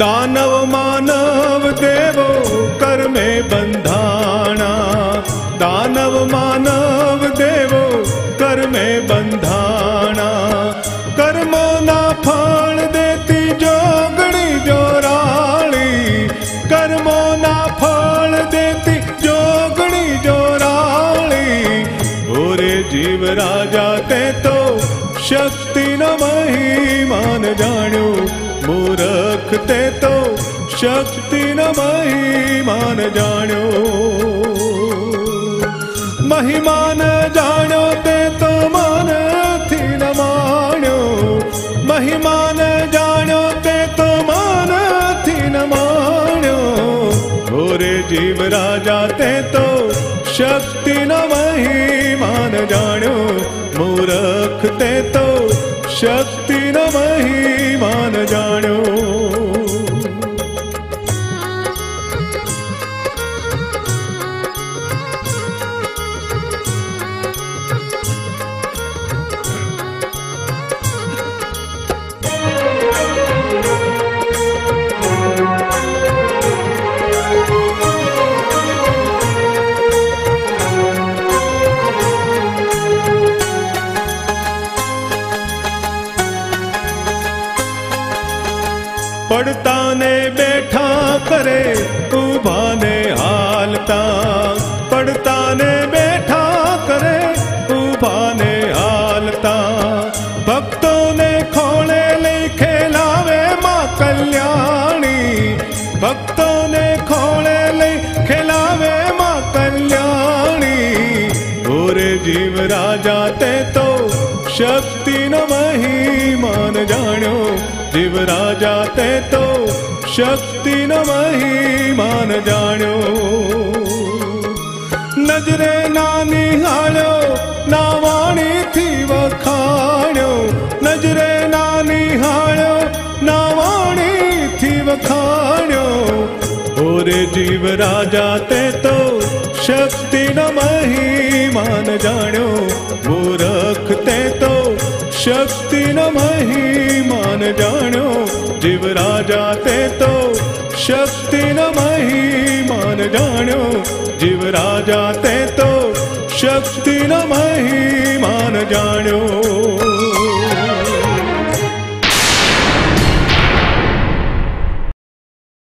दानव मानव देवो कर में बंधाना दानव मानव देवो कर में बंधाना कर्मो ना फल देती जोगणी जोराली। कर्मो ना फल देती जोगणी जोराली। ओरे जीव राजा, ते तो शक्ति न महिमान जाण्यो मूर्ख ते तो शक्ति न महिमान जाण्यो महिमान जाण्यो ते तो मन थी न माण्यो महिमान जाण्यो ते तो मन थी न माण्यो ओरे जीव राजा ते तो शक्ति न महिमान जाण्यो मूर्ख ते तो शक्ति पड़ता ने बैठा करे तू भाने हालता। पड़ता ने बैठा करे तू ने हालता। भक्तों ने खोले ले खेलावे माँ कल्याणी। भक्तों ने खोले ले खेलावे माँ कल्याणी। पूरे जीव राजा ते तो શક્તિ નો મહિમાન જાણ્યો જીવ રાજા તે તો શક્તિ નો મહિમાન જાણ્યો નજરે ના નિહાળ્યો ના વાણીથી વખાણ્યો નજરે ના નિહાળ્યો ના વાણીથી વખાણ્યો ઓરે જીવ રાજા તે તો શક્તિ ન મહિમાન જાણ્યો મૂરખ તે તો શક્તિ ન મહિમાન જાણ્યો જીવ રાજા તે તો શક્તિ ન મહિમાન જાણ્યો જીવ રાજા તે તો શક્તિ ન મહિમાન જાણ્યો